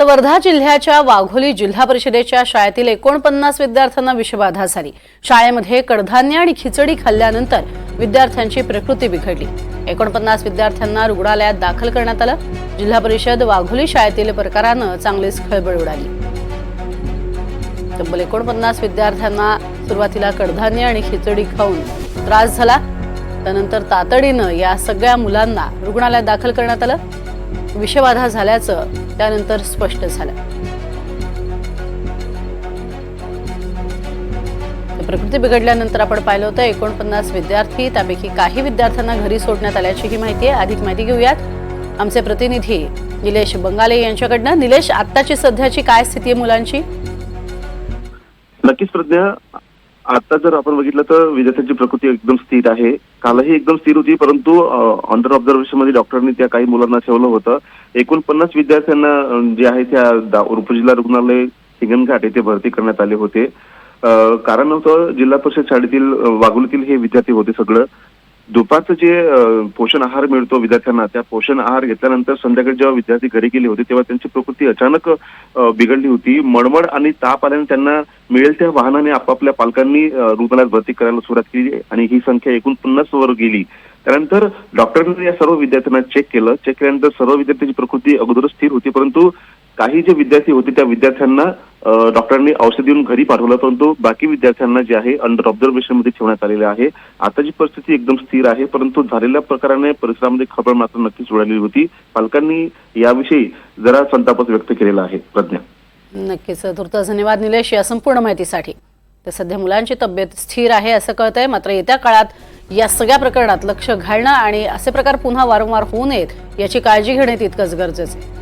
तर वर्धा जिल्ह्याच्या वाघोली जिल्हा परिषदेच्या शाळेतील एकोणपन्नास विद्यार्थ्यांना विषबाधा झाली. शाळेमध्ये कडधान्य आणि खिचडी खाल्ल्यानंतर विद्यार्थ्यांची प्रकृती बिघडली. एकोणपन्नास विद्यार्थ्यांना रुग्णालयात दाखल करण्यात आलं. जिल्हा परिषद वाघोली शाळेतील प्रकारानं चांगलीच खळबळ उडाली. तब्बल एकोणपन्नास विद्यार्थ्यांना सुरुवातीला कडधान्य आणि खिचडी खाऊन त्रास झाला. त्यानंतर तातडीनं या सगळ्या मुलांना रुग्णालयात दाखल करण्यात आलं. विषबाधा झाल्याचं त्यानंतर स्पष्ट झालं. प्रकृती बिघडल्यानंतर आपण पाहिलं होतं एकोणपन्नास विद्यार्थी त्यापैकी काही विद्यार्थ्यांना घरी सोडण्यात आल्याची ही माहिती आहे. अधिक माहिती घेऊयात. आमचे प्रतिनिधी निलेश बंगाले यांच्याकडनं. निलेश आत्ताची सध्याची काय स्थिती आहे मुलांची? नक्कीच प्रज्ञा आता जर आपण बघितलं तर विद्यार्थ्यांची प्रकृती एकदम स्थिर आहे. कालही एकदम स्थिर होती परंतु अंडर ऑब्झर्वेशनमध्ये डॉक्टरांनी त्या काही मुलांना ठेवलं होतं. एकोणपन्नास विद्यार्थ्यांना जे आहे त्या उपजिल्हा रुग्णालय हिंगणघाट येथे भरती करण्यात आले होते. कारण होतं जिल्हा परिषद शाळेतील अं, वाघोलीतील हे विद्यार्थी होते सगळं. दुपारचं जे पोषण आहार मिळतो विद्यार्थ्यांना त्या पोषण आहार घेतल्यानंतर संध्याकाळी जेव्हा विद्यार्थी घरी गेले होते तेव्हा त्यांची प्रकृती अचानक बिघडली होती. मळमळ आणि ताप आल्याने त्यांना मिळेल त्या वाहनाने आपापल्या पालकांनी रुग्णालयात भरती करायला सुरुवात केली आणि ही संख्या एकूण पन्नास वर गेली. त्यानंतर डॉक्टरांनी या सर्व विद्यार्थ्यांना चेक केलं. चेक केल्यानंतर सर्व विद्यार्थ्यांची प्रकृती अगोदर स्थिर होती परंतु काही जे विद्यार्थी होते त्या विद्यार्थ्यांना डॉक्टरांनी औषध देऊन घरी पाठवलं परंतु बाकी विद्यार्थ्यांना जे आहे अंडर ऑब्झर्वेशनमध्ये ठेवण्यात आलेले आहे. आताची परिस्थिती एकदम स्थिर आहे परंतु झालेल्या प्रकाराने परिसरामध्ये खबर मात्र नक्कीच उडालेली होती. पालकांनी याविषयी जरा संतापच व्यक्त केलेला आहे प्रज्ञा. नक्कीच तुर्तास धन्यवाद निलेश या संपूर्ण माहितीसाठी. तर सध्या मुलांची तब्येत स्थिर आहे असं कळतंय मात्र येत्या काळात या सगळ्या प्रकरणात लक्ष घालणं आणि असे प्रकार पुन्हा वारंवार होऊ नयेत याची काळजी घेणे तितकंच गरजेचं आहे.